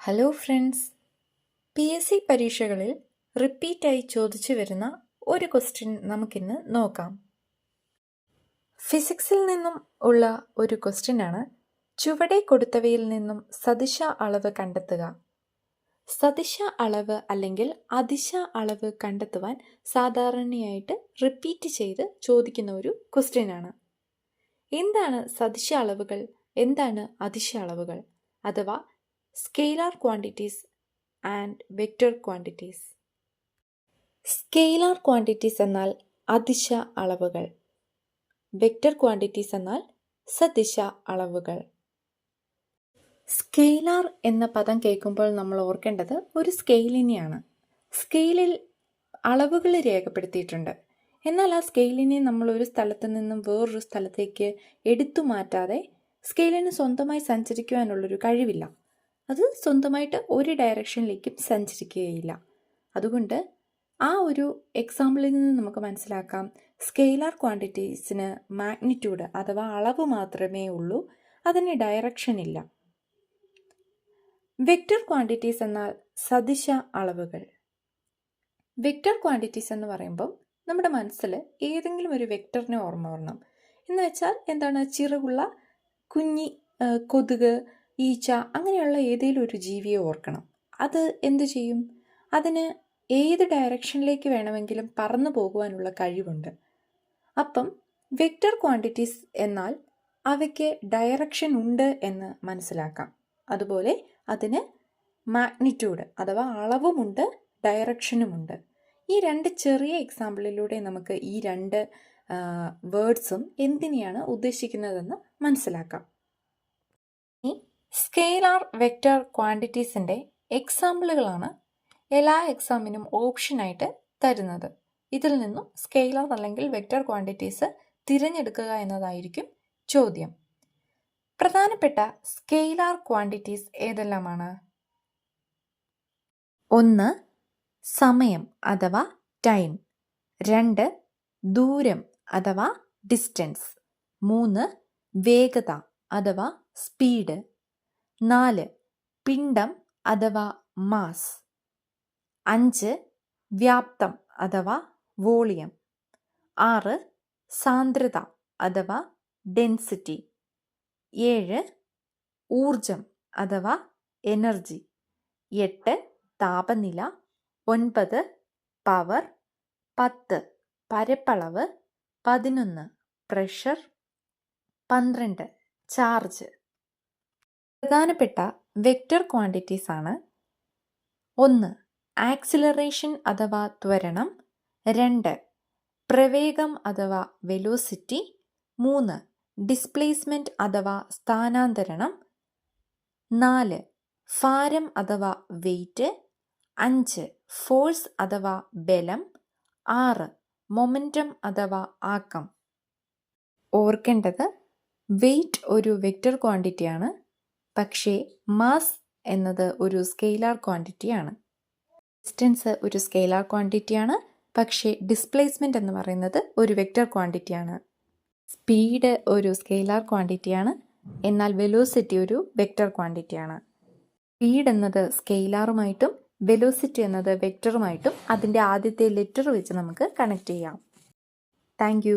Hello friends P S C പരീക്ഷകളിൽ റിപ്പീറ്റായി ചോദിച്ചു വരുന്ന ഒരു ക്വസ്റ്റ്യൻ നമുക്കിന്ന് നോക്കാം. ഫിസിക്സിൽ നിന്നും ഉള്ള ഒരു ക്വസ്റ്റ്യനാണ് ചുവടെ കൊടുത്തവയിൽ നിന്നും സദിശ അളവ് കണ്ടെത്തുക. സദിശ അളവ് അല്ലെങ്കിൽ അതിശ അളവ് കണ്ടെത്തുവാൻ സാധാരണയായിട്ട് റിപ്പീറ്റ് ചെയ്ത് ചോദിക്കുന്ന ഒരു ക്വസ്റ്റ്യനാണ് എന്താണ് സദിശ അളവുകൾ? എന്താണ് അതിശ അളവുകൾ? അഥവാ scalar quantities and vector quantities. Scalar quantities എന്നാൽ അതിശ അളവുകൾ. വെക്റ്റർ ക്വാണ്ടിറ്റീസ് എന്നാൽ സദിശ അളവുകൾ. സ്കെയിലാർ എന്ന പദം കേൾക്കുമ്പോൾ നമ്മൾ ഓർക്കേണ്ടത് ഒരു സ്കെയിലിനെയാണ്. സ്കെയിലിൽ അളവുകൾ രേഖപ്പെടുത്തിയിട്ടുണ്ട്. എന്നാൽ ആ സ്കെയിലിനെ നമ്മൾ ഒരു സ്ഥലത്ത് നിന്നും വേറൊരു സ്ഥലത്തേക്ക് എടുത്തു മാറ്റാതെ സ്കെയിലിന് സ്വന്തമായി സഞ്ചരിക്കുവാനുള്ളൊരു കഴിവില്ല. അത് സ്വന്തമായിട്ട് ഒരു ഡയറക്ഷനിലേക്കും സഞ്ചരിക്കുകയില്ല. അതുകൊണ്ട് ആ ഒരു എക്സാമ്പിളിൽ നിന്ന് നമുക്ക് മനസ്സിലാക്കാം. സ്കെയിലാർ ക്വാണ്ടിറ്റീസിന് മാഗ്നിറ്റ്യൂഡ് അഥവാ അളവ് മാത്രമേ ഉള്ളൂ അതിന് ഡയറക്ഷൻ ഇല്ല. വെക്റ്റർ ക്വാണ്ടിറ്റീസ് എന്നാൽ സദിശ അളവുകൾ. വെക്റ്റർ ക്വാണ്ടിറ്റീസ് എന്ന് പറയുമ്പം നമ്മുടെ മനസ്സിൽ ഏതെങ്കിലും ഒരു വെക്റ്ററിനെ ഓർമ്മ വരണം. എന്ന് വെച്ചാൽ എന്താണ്? ചിറകുള്ള കുഞ്ഞി കൊതുക് ഈച്ച അങ്ങനെയുള്ള ഏതെങ്കിലും ഒരു ജീവിയെ ഓർക്കണം. അത് എന്തു ചെയ്യും? അതിന് ഏത് ഡയറക്ഷനിലേക്ക് വേണമെങ്കിലും പറന്നു പോകുവാനുള്ള കഴിവുണ്ട്. അപ്പം വെക്റ്റർ ക്വാണ്ടിറ്റീസ് എന്നാൽ അവയ്ക്ക് ഡയറക്ഷൻ ഉണ്ട് എന്ന് മനസ്സിലാക്കാം. അതുപോലെ അതിന് മാഗ്നിറ്റ്യൂഡ് അഥവാ അളവുമുണ്ട് ഡയറക്ഷനുമുണ്ട്. ഈ രണ്ട് ചെറിയ എക്സാമ്പിളിലൂടെ നമുക്ക് ഈ രണ്ട് വേർഡ്സും എന്തിനെയാണ് ഉദ്ദേശിക്കുന്നതെന്ന് മനസ്സിലാക്കാം. സ്കെയിലാർ വെക്റ്റർ ക്വാണ്ടിറ്റീസിന്റെ എക്സാമ്പിളുകളാണ് എല്ലാ എക്സാമിനും ഓപ്ഷനായിട്ട് തരുന്നത്. ഇതിൽ നിന്നും സ്കെയിലാർ അല്ലെങ്കിൽ വെക്റ്റർ ക്വാണ്ടിറ്റീസ് തിരഞ്ഞെടുക്കുക എന്നതായിരിക്കും ചോദ്യം. പ്രധാനപ്പെട്ട സ്കെയിലാർ ക്വാണ്ടിറ്റീസ് ഏതെല്ലാമാണ്? ഒന്ന് സമയം അഥവാ ടൈം. രണ്ട് ദൂരം അഥവാ ഡിസ്റ്റൻസ്. മൂന്ന് വേഗത അഥവാ സ്പീഡ്. നാല്. പിണ്ഡം അഥവാ മാസ്. അഞ്ച്. വ്യാപ്തം അഥവാ വോളിയം. ആറ്. സാന്ദ്രത അഥവാ ഡെൻസിറ്റി. ഏഴ്. ഊർജം അഥവാ എനർജി. എട്ട്. താപനില. ഒൻപത്. പവർ. പത്ത്. പരപ്പളവ്. പതിനൊന്ന്. പ്രഷർ. പന്ത്രണ്ട്. ചാർജ്. പ്രധാനപ്പെട്ട വെക്റ്റർ ക്വാണ്ടിറ്റീസ് ആണ്. ഒന്ന് ആക്സിലറേഷൻ അഥവാ ത്വരണം. രണ്ട് പ്രവേഗം അഥവാ വെലോസിറ്റി. മൂന്ന് ഡിസ്പ്ലേസ്മെന്റ് അഥവാ സ്ഥാനാന്തരണം. നാല് ഭാരം അഥവാ വെയിറ്റ്. അഞ്ച് ഫോഴ്സ് അഥവാ ബലം. ആറ് മൊമെന്റം അഥവാ ആക്കം. ഓർക്കേണ്ടത് വെയിറ്റ് ഒരു വെക്റ്റർ ക്വാണ്ടിറ്റിയാണ്. പക്ഷേ മാസ് എന്നത് ഒരു സ്കെയിലാർ ക്വാണ്ടിറ്റിയാണ്. ഡിസ്റ്റൻസ് ഒരു സ്കെയിലാർ ക്വാണ്ടിറ്റിയാണ്. പക്ഷേ ഡിസ്പ്ലേസ്മെന്റ് എന്ന് പറയുന്നത് ഒരു വെക്റ്റർ ക്വാണ്ടിറ്റിയാണ്. സ്പീഡ് ഒരു സ്കെയിലാർ ക്വാണ്ടിറ്റിയാണ്. എന്നാൽ വെലോസിറ്റി ഒരു വെക്റ്റർ ക്വാണ്ടിറ്റിയാണ്. സ്പീഡ് എന്നത് സ്കെയിലാറുമായിട്ടും വെലോസിറ്റി എന്നത് വെക്റ്ററുമായിട്ടും അതിന്റെ ആദ്യത്തെ ലെറ്റർ വെച്ച് നമുക്ക് കണക്ട് ചെയ്യാം. താങ്ക്